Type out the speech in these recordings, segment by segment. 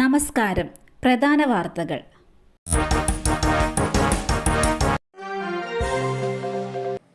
നമസ്കാരം. പ്രധാന വാർത്തകൾ.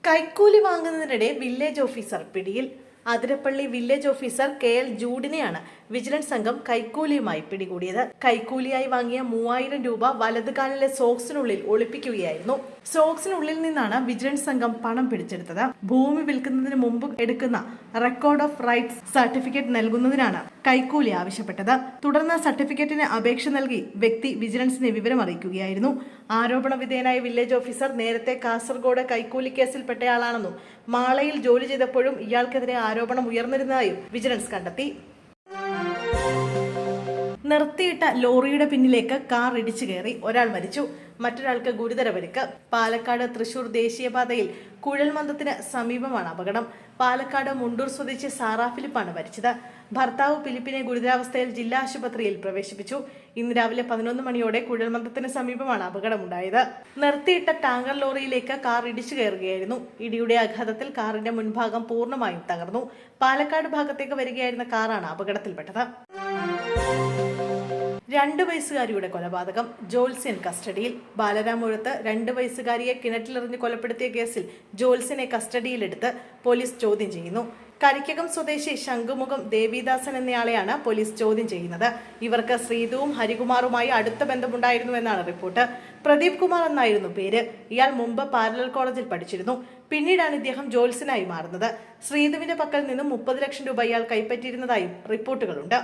കൈക്കൂലി വാങ്ങുന്നതിനിടെ വില്ലേജ് ഓഫീസർ പിടിയിൽ Athirappilly village officer K L ജൂഡിനെയാണ് vigilance സംഘം കൈക്കൂലിയുമായി പിടികൂടിയത്. കൈക്കൂലിയായി വാങ്ങിയ മൂവായിരം രൂപ വലതുകാലിലെ സോക്സിനുള്ളിൽ ഒളിപ്പിക്കുകയായിരുന്നു. സോക്സിനുള്ളിൽ നിന്നാണ് വിജിലൻസ് സംഘം പണം പിടിച്ചെടുത്തത്. ഭൂമി വിൽക്കുന്നതിന് മുമ്പ് എടുക്കുന്ന റെക്കോർഡ് ഓഫ് റൈറ്റ്സ് സർട്ടിഫിക്കറ്റ് നൽകുന്നതിനാണ് കൈക്കൂലി ആവശ്യപ്പെട്ടത്. തുടർന്ന് സർട്ടിഫിക്കറ്റിന് അപേക്ഷ നൽകി വ്യക്തി വിജിലൻസിനെ വിവരം അറിയിക്കുകയായിരുന്നു. ആരോപണ വിധേയനായ വില്ലേജ് ഓഫീസർ നേരത്തെ കാസർഗോഡ് കൈക്കൂലി കേസിൽപ്പെട്ടയാളാണെന്നും മാളയിൽ ജോലി ചെയ്തപ്പോഴും ഇയാൾക്കെതിരെ ആരോപണം ഉയർന്നിരുന്നതായും വിജിലൻസ് കണ്ടെത്തി. നിർത്തിയിട്ട ലോറിയുടെ പിന്നിലേക്ക് കാർ ഇടിച്ചു കയറി. ഒരാൾ മരിച്ചു. മറ്റൊരാൾക്ക് ഗുരുതര പരിക്ക്. പാലക്കാട് തൃശൂർ ദേശീയപാതയിൽ കുഴൽമന്ദത്തിന് സമീപമാണ് അപകടം. പാലക്കാട് മുണ്ടൂർ സ്വദേശി സാറാ ഫിലിപ്പാണ് മരിച്ചത്. ഭർത്താവ് ഫിലിപ്പിനെ ഗുരുതരാവസ്ഥയിൽ ജില്ലാ ആശുപത്രിയിൽ പ്രവേശിപ്പിച്ചു. ഇന്ന് രാവിലെ പതിനൊന്ന് മണിയോടെ കുഴൽമന്ദത്തിന് സമീപമാണ് അപകടമുണ്ടായത്. നിർത്തിയിട്ട ടാങ്കർ ലോറിയിലേക്ക് കാർ ഇടിച്ചു കയറുകയായിരുന്നു. ഇടിയുടെ ആഘാതത്തിൽ കാറിന്റെ മുൻഭാഗം പൂർണമായും തകർന്നു. പാലക്കാട് ഭാഗത്തേക്ക് വരികയായിരുന്ന കാറാണ് അപകടത്തിൽപ്പെട്ടത്. രണ്ട് വയസ്സുകാരിയുടെ കൊലപാതകം ജോത്സ്യൻ കസ്റ്റഡിയിൽ. ബാലരാമുഴത്ത് രണ്ട് വയസ്സുകാരിയെ കിണറ്റിലെറിഞ്ഞ് കൊലപ്പെടുത്തിയ കേസിൽ ജോത്സ്യനെ കസ്റ്റഡിയിലെടുത്ത് പോലീസ് ചോദ്യം ചെയ്യുന്നു. കരിക്കകം സ്വദേശി ശംഖുമുഖം ദേവിദാസൻ എന്നയാളെയാണ് പോലീസ് ചോദ്യം ചെയ്യുന്നത്. ഇവർക്ക് ശ്രീതുവും ഹരികുമാറുമായി അടുത്ത ബന്ധമുണ്ടായിരുന്നു എന്നാണ് റിപ്പോർട്ട്. പ്രദീപ് കുമാർ എന്നായിരുന്നു പേര്. ഇയാൾ മുമ്പ് പാരലൽ കോളേജിൽ പഠിച്ചിരുന്നു. പിന്നീടാണ് ഇദ്ദേഹം ജോത്സ്യനായി മാറുന്നത്. ശ്രീതുവിന്റെ പക്കൽ നിന്നും മുപ്പത് ലക്ഷം രൂപ ഇയാൾ കൈപ്പറ്റിയിരുന്നതായും റിപ്പോർട്ടുകളുണ്ട്.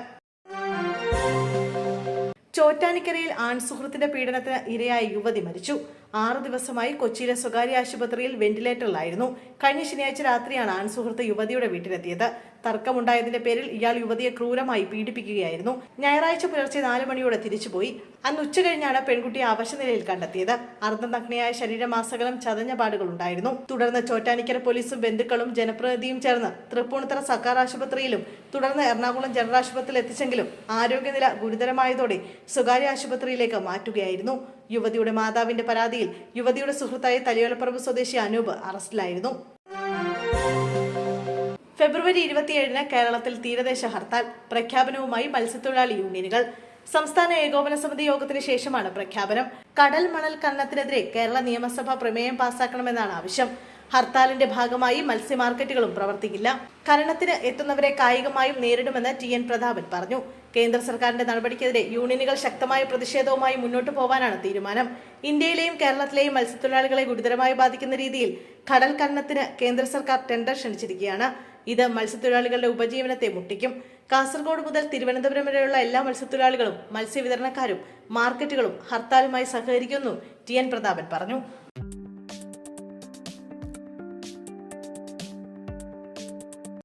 ചോറ്റാനിക്കരയിൽ ആൺസുഹൃത്തിന്റെ പീഡനത്തിന് ഇരയായ യുവതി മരിച്ചു. ആറു ദിവസമായി കൊച്ചിയിലെ സ്വകാര്യ ആശുപത്രിയിൽ വെന്റിലേറ്ററിലായിരുന്നു. കഴിഞ്ഞ ശനിയാഴ്ച രാത്രിയാണ് ആൺസുഹൃത്ത് യുവതിയുടെ വീട്ടിലെത്തിയത്. തർക്കമുണ്ടായതിന്റെ പേരിൽ ഇയാൾ യുവതിയെ ക്രൂരമായി പീഡിപ്പിക്കുകയായിരുന്നു. ഞായറാഴ്ച പുലർച്ചെ നാല് മണിയോടെ തിരിച്ചുപോയി. അന്ന് ഉച്ച കഴിഞ്ഞാണ് പെൺകുട്ടിയെ അവശനിലയിൽ കണ്ടെത്തിയത്. അർദ്ധനഗ്നയായ ശരീരമാസകലം ചതഞ്ഞ പാടുകളുണ്ടായിരുന്നു തുടർന്ന് ചോറ്റാനിക്കര പോലീസും ബന്ധുക്കളും ജനപ്രതിനിധിയും ചേർന്ന് തൃപ്പൂണിത്തറ സർക്കാർ ആശുപത്രിയിലും തുടർന്ന് എറണാകുളം ജനറൽ ആശുപത്രിയിൽ എത്തിച്ചെങ്കിലും ആരോഗ്യനില ഗുരുതരമായതോടെ സ്വകാര്യ ആശുപത്രിയിലേക്ക് മാറ്റുകയായിരുന്നു. യുവതിയുടെ മാതാവിന്റെ പരാതിയിൽ യുവതിയുടെ സുഹൃത്തായ തലയോലപ്പറമ്പ് സ്വദേശി അനൂപ് അറസ്റ്റിലായിരുന്നു. ഫെബ്രുവരി ഇരുപത്തിയേഴിന് കേരളത്തിൽ തീരദേശ ഹർത്താൽ പ്രഖ്യാപനവുമായി മത്സ്യത്തൊഴിലാളി യൂണിയനുകൾ. സംസ്ഥാന ഏകോപന സമിതി യോഗത്തിന് ശേഷമാണ് പ്രഖ്യാപനം. കടൽ മണൽ ഖനനത്തിനെതിരെ കേരള നിയമസഭ പ്രമേയം പാസാക്കണമെന്നാണ് ആവശ്യം. ഹർത്താലിന്റെ ഭാഗമായി മത്സ്യ മാർക്കറ്റുകളും പ്രവർത്തിക്കില്ല. ഖനനത്തിന് എത്തുന്നവരെ കായികമായും നേരിടുമെന്ന് ടി എൻ പ്രതാപൻ പറഞ്ഞു. കേന്ദ്ര സർക്കാരിന്റെ നടപടിക്കെതിരെ യൂണിയനുകൾ ശക്തമായ പ്രതിഷേധവുമായി മുന്നോട്ടു പോവാനാണ് തീരുമാനം. ഇന്ത്യയിലെയും കേരളത്തിലെയും മത്സ്യത്തൊഴിലാളികളെ ഗുരുതരമായി ബാധിക്കുന്ന രീതിയിൽ കടൽ ഖനനത്തിന് കേന്ദ്ര സർക്കാർ ടെൻഡർ ക്ഷണിച്ചിരിക്കുകയാണ്. ഇത് മത്സ്യത്തൊഴിലാളികളുടെ ഉപജീവനത്തെ മുട്ടിക്കും. കാസർഗോഡ് മുതൽ തിരുവനന്തപുരം വരെയുള്ള എല്ലാ മത്സ്യത്തൊഴിലാളികളും മത്സ്യവിതരണക്കാരും മാർക്കറ്റുകളും ഹർത്താലുമായി സഹകരിക്കുന്നു ടി എൻ പ്രതാപൻ പറഞ്ഞു.